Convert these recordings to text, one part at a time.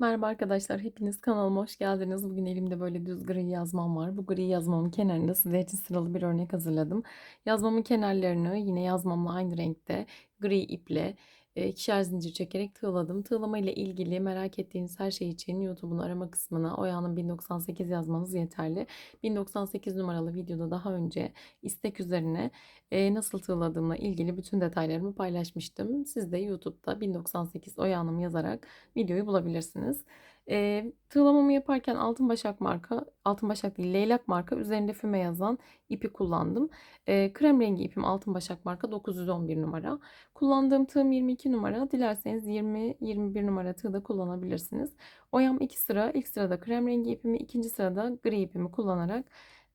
Merhaba arkadaşlar, hepiniz kanalıma hoş geldiniz. Bugün elimde böyle düz gri yazmam var. Bu gri yazmamın kenarında size için sıralı bir örnek hazırladım. Yazmamın kenarlarını yine yazmamla aynı renkte gri iple ikişer zincir çekerek tığladım. Tığlama ile ilgili merak ettiğiniz her şey için YouTube'un arama kısmına Oya'nın 1098 yazmanız yeterli. 1098 numaralı videoda daha önce istek üzerine nasıl tığladığımla ilgili bütün detaylarımı paylaşmıştım. Siz de YouTube'da 1098 Oya'nım yazarak videoyu bulabilirsiniz. E, tığlamamı yaparken altın başak marka, altın başak değil leylak marka üzerinde füme yazan ipi kullandım. E, krem rengi ipim altın başak marka 911 numara. Kullandığım tığım 22 numara. Dilerseniz 20-21 numara tığ da kullanabilirsiniz. Oyam 2 sıra. İlk sırada krem rengi ipimi, ikinci sırada gri ipimi kullanarak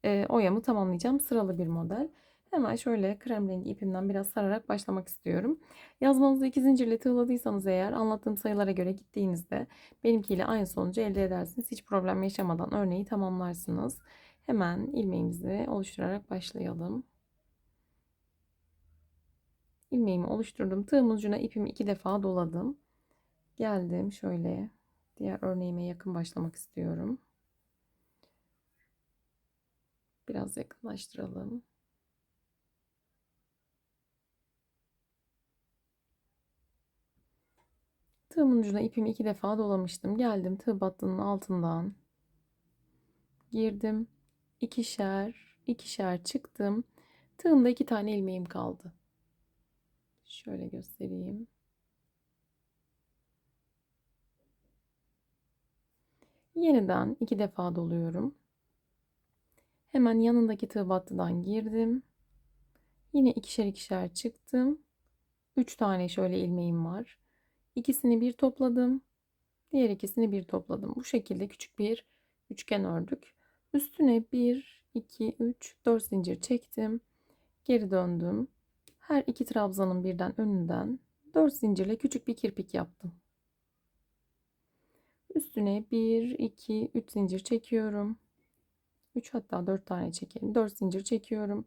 e, oyamı tamamlayacağım. Sıralı bir model. Hemen şöyle krem rengi ipimden biraz sararak başlamak istiyorum. Yazmanızı iki zincirle tığladıysanız eğer anlattığım sayılara göre gittiğinizde benimkiyle aynı sonucu elde edersiniz. Hiç problem yaşamadan örneği tamamlarsınız. Hemen ilmeğimizi oluşturarak başlayalım. İlmeğimi oluşturdum. Tığımın ucuna ipimi iki defa doladım. Geldim şöyle diğer örneğime yakın başlamak istiyorum. Biraz yakınlaştıralım. Tığımın ucuna ipimi iki defa dolamıştım. Geldim tığ battının altından. Girdim. ikişer, ikişer çıktım. Tığımda iki tane ilmeğim kaldı. Şöyle göstereyim. Yeniden iki defa doluyorum. Hemen yanındaki tığ battıdan girdim. Yine ikişer ikişer çıktım. Üç tane şöyle ilmeğim var. İkisini bir topladım. Diğer ikisini bir topladım. Bu şekilde küçük bir üçgen ördük. Üstüne 1, 2, 3, 4 zincir çektim. Geri döndüm. Her iki trabzanın birden önünden 4 zincirle küçük bir kirpik yaptım. Üstüne 1, 2, 3 zincir çekiyorum. 3 hatta 4 tane çekelim. 4 zincir çekiyorum.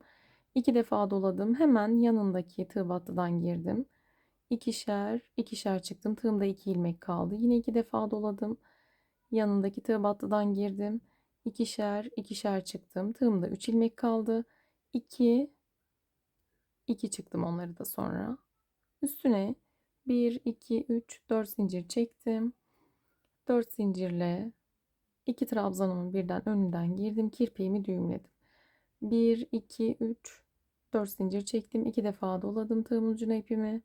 2 defa doladım. Hemen yanındaki tığ battıdan girdim ikişer ikişer çıktım. Tığımda iki ilmek kaldı. Yine iki defa doladım. Yanındaki tığ battıdan girdim. ikişer ikişer çıktım. Tığımda üç ilmek kaldı. 2 2 çıktım onları da sonra. Üstüne 1 2 3 4 zincir çektim. 4 zincirle iki trabzanımın birden önünden girdim. Kirpiğimi düğümledim. 1 2 3 4 zincir çektim. 2 defa doladım tığımın ucuna ipimi.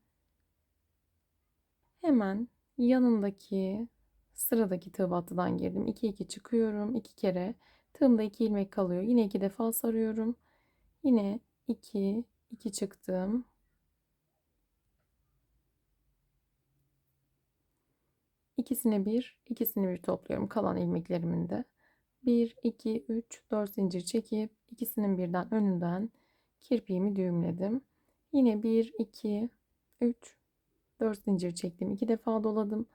Hemen yanındaki sıradaki tığ battıdan girdim. 2 2 çıkıyorum. 2 kere tığımda 2 ilmek kalıyor. Yine 2 defa sarıyorum. Yine 2 2 çıktım. İkisini bir, ikisini bir topluyorum kalan ilmeklerimin de. 1 2 3 4 zincir çekip ikisinin birden önünden kirpiğimi düğümledim. Yine 1 2 3 4 zincir çektim. 2 defa doladım.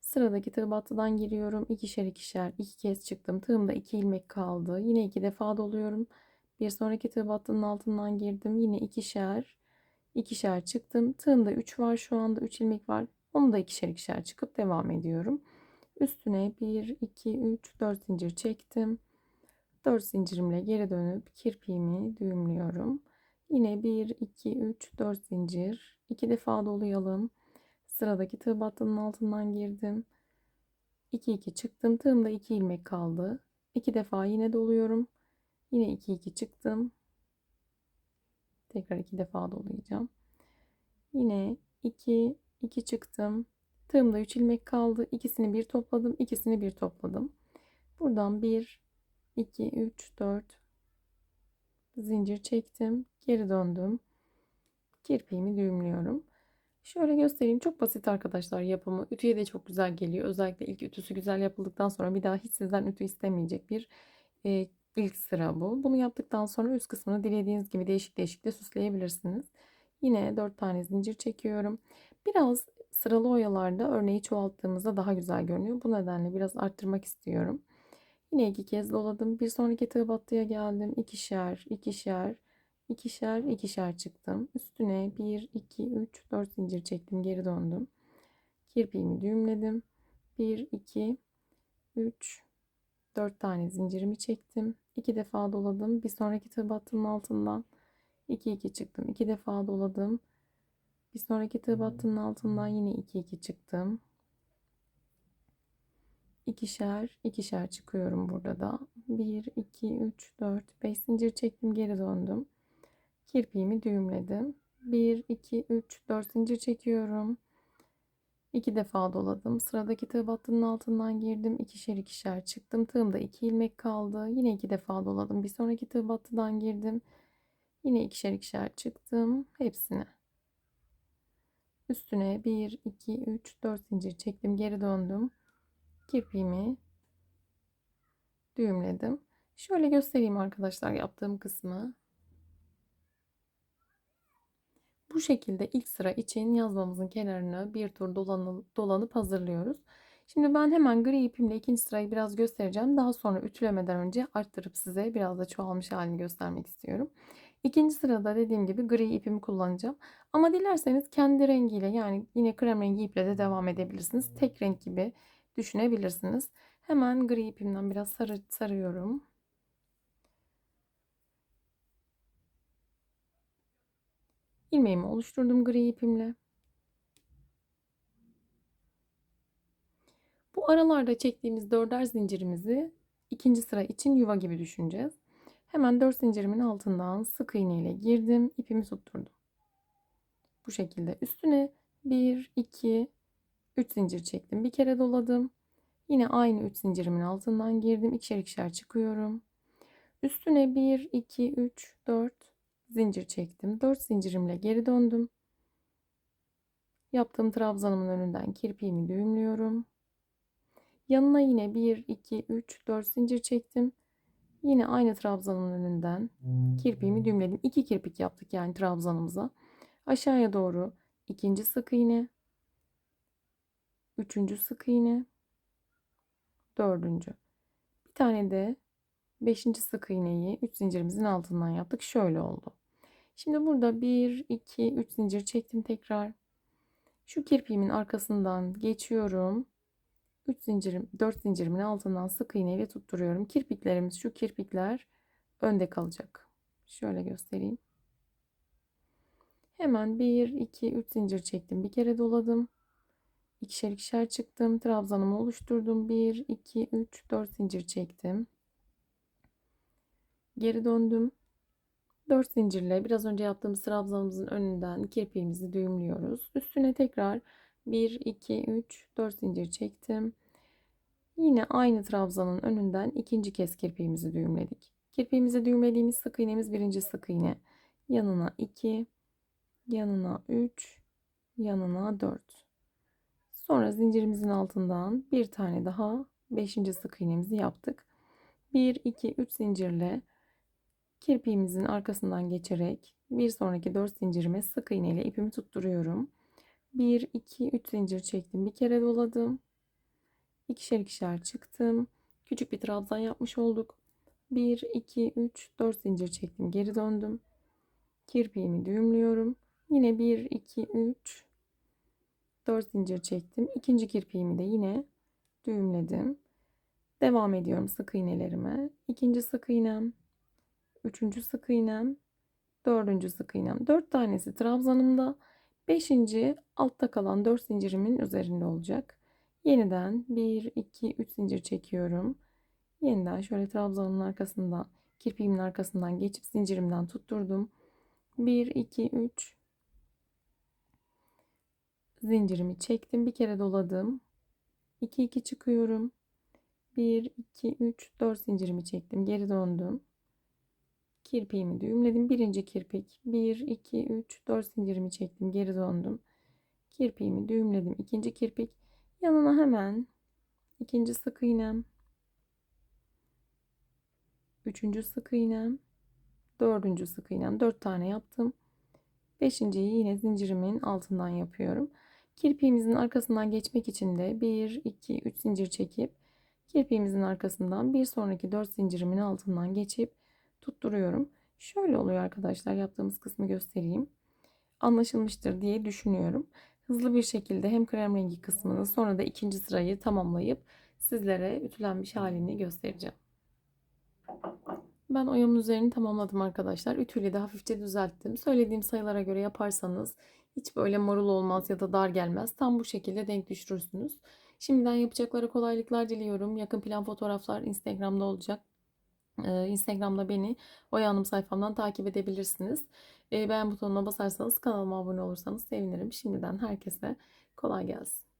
Sıradaki tığ battıdan giriyorum. ikişer ikişer 2 kez çıktım. Tığımda 2 ilmek kaldı. Yine 2 defa doluyorum. Bir sonraki tığ battının altından girdim. Yine ikişer ikişer çıktım. Tığımda 3 var şu anda 3 ilmek var. Onu da ikişer ikişer çıkıp devam ediyorum. Üstüne 1 2 3 4 zincir çektim. 4 zincirimle geri dönüp kirpiğimi düğümlüyorum. Yine 1 2 3 4 zincir İki defa dolayalım. Sıradaki tığ battının altından girdim. 2 2 çıktım. Tığımda 2 ilmek kaldı. 2 defa yine doluyorum. Yine 2 2 çıktım. Tekrar 2 defa dolayacağım. Yine 2 2 çıktım. Tığımda 3 ilmek kaldı. İkisini bir topladım. İkisini bir topladım. Buradan 1 2 3 4 zincir çektim. Geri döndüm kirpiğimi düğümlüyorum. Şöyle göstereyim. Çok basit arkadaşlar yapımı. Ütüye de çok güzel geliyor. Özellikle ilk ütüsü güzel yapıldıktan sonra bir daha hiç sizden ütü istemeyecek bir e, ilk sıra bu. Bunu yaptıktan sonra üst kısmını dilediğiniz gibi değişik değişik de süsleyebilirsiniz. Yine 4 tane zincir çekiyorum. Biraz sıralı oyalarda örneği çoğalttığımızda daha güzel görünüyor. Bu nedenle biraz arttırmak istiyorum. Yine iki kez doladım. Bir sonraki tığ battıya geldim. İkişer, ikişer, ikişer ikişer çıktım. Üstüne 1, 2, 3, 4 zincir çektim. Geri döndüm. Kirpiğimi düğümledim. 1 2 3 4 tane zincirimi çektim. 2 defa doladım. Bir sonraki tığ altından 2 2 çıktım. 2 defa doladım. Bir sonraki tığ battının altından yine 2 2 çıktım. İkişer, ikişer çıkıyorum burada da. 1 2 3 4 5 zincir çektim, geri döndüm. Kirpiğimi düğümledim. 1 2 3 4 zincir çekiyorum. 2 defa doladım. Sıradaki tığ battının altından girdim. ikişer ikişer çıktım. Tığımda 2 ilmek kaldı. Yine 2 defa doladım. Bir sonraki tığ battıdan girdim. Yine ikişer ikişer çıktım. Hepsini. Üstüne 1 2 3 4 zincir çektim. Geri döndüm. Kirpiğimi düğümledim. Şöyle göstereyim arkadaşlar yaptığım kısmı. Bu şekilde ilk sıra için yazmamızın kenarını bir tur dolanıp, dolanıp hazırlıyoruz. Şimdi ben hemen gri ipimle ikinci sırayı biraz göstereceğim. Daha sonra ütülemeden önce arttırıp size biraz da çoğalmış halini göstermek istiyorum. İkinci sırada dediğim gibi gri ipimi kullanacağım. Ama dilerseniz kendi rengiyle yani yine krem rengi iple de devam edebilirsiniz. Tek renk gibi düşünebilirsiniz. Hemen gri ipimden biraz sarı, sarıyorum. ilmeğimi oluşturdum gri ipimle. Bu aralarda çektiğimiz dörder zincirimizi ikinci sıra için yuva gibi düşüneceğiz. Hemen 4 zincirimin altından sık iğne ile girdim. ipimi tutturdum. Bu şekilde üstüne 1, 2, 3 zincir çektim. Bir kere doladım. Yine aynı 3 zincirimin altından girdim. İkişer ikişer çıkıyorum. Üstüne 1, 2, 3, 4, zincir çektim. 4 zincirimle geri döndüm. Yaptığım trabzanımın önünden kirpiğimi düğümlüyorum. Yanına yine 1, 2, 3, 4 zincir çektim. Yine aynı trabzanımın önünden kirpiğimi düğümledim. 2 kirpik yaptık yani trabzanımıza. Aşağıya doğru ikinci sık iğne, üçüncü sık iğne, dördüncü. Bir tane de beşinci sık iğneyi 3 zincirimizin altından yaptık. Şöyle oldu. Şimdi burada 1, 2, 3 zincir çektim tekrar. Şu kirpiğimin arkasından geçiyorum. 3 zincirim, 4 zincirimin altından sık iğne ile tutturuyorum. Kirpiklerimiz şu kirpikler önde kalacak. Şöyle göstereyim. Hemen 1, 2, 3 zincir çektim. Bir kere doladım. İkişer ikişer çıktım. Trabzanımı oluşturdum. 1, 2, 3, 4 zincir çektim. Geri döndüm. 4 zincirle biraz önce yaptığımız trabzanımızın önünden kirpiğimizi düğümlüyoruz. Üstüne tekrar 1, 2, 3, 4 zincir çektim. Yine aynı trabzanın önünden ikinci kez kirpiğimizi düğümledik. Kirpiğimizi düğümlediğimiz sık iğnemiz birinci sık iğne. Yanına 2, yanına 3, yanına 4. Sonra zincirimizin altından bir tane daha 5. sık iğnemizi yaptık. 1, 2, 3 zincirle kirpiğimizin arkasından geçerek bir sonraki 4 zincirime sık iğne ile ipimi tutturuyorum. 1 2 3 zincir çektim. Bir kere doladım. İkişer ikişer çıktım. Küçük bir trabzan yapmış olduk. 1 2 3 4 zincir çektim. Geri döndüm. Kirpiğimi düğümlüyorum. Yine 1 2 3 4 zincir çektim. İkinci kirpiğimi de yine düğümledim. Devam ediyorum sık iğnelerime. İkinci sık iğnem, üçüncü sık iğnem, dördüncü sık iğnem. Dört tanesi trabzanımda. Beşinci altta kalan dört zincirimin üzerinde olacak. Yeniden bir, iki, üç zincir çekiyorum. Yeniden şöyle trabzanımın arkasından, kirpiğimin arkasından geçip zincirimden tutturdum. Bir, iki, üç. Zincirimi çektim. Bir kere doladım. 2 2 çıkıyorum. 1 2 3 4 zincirimi çektim. Geri döndüm kirpiğimi düğümledim. Birinci kirpik 1 2 3 4 zincirimi çektim. Geri döndüm. Kirpiğimi düğümledim. İkinci kirpik yanına hemen ikinci sık iğnem. Üçüncü sık iğnem. Dördüncü sık iğnem. Dört tane yaptım. Beşinciyi yine zincirimin altından yapıyorum. Kirpiğimizin arkasından geçmek için de 1, 2, 3 zincir çekip kirpiğimizin arkasından bir sonraki 4 zincirimin altından geçip tutturuyorum. Şöyle oluyor arkadaşlar yaptığımız kısmı göstereyim. Anlaşılmıştır diye düşünüyorum. hızlı bir şekilde hem krem rengi kısmını sonra da ikinci sırayı tamamlayıp sizlere ütülenmiş halini göstereceğim. Ben oyamın üzerini tamamladım arkadaşlar. Ütüyle de hafifçe düzelttim. Söylediğim sayılara göre yaparsanız hiç böyle marul olmaz ya da dar gelmez. Tam bu şekilde denk düşürürsünüz. Şimdiden yapacaklara kolaylıklar diliyorum. Yakın plan fotoğraflar Instagram'da olacak. Ee, Instagram'da beni Oya Hanım sayfamdan takip edebilirsiniz. Ee, beğen butonuna basarsanız kanalıma abone olursanız sevinirim. Şimdiden herkese kolay gelsin.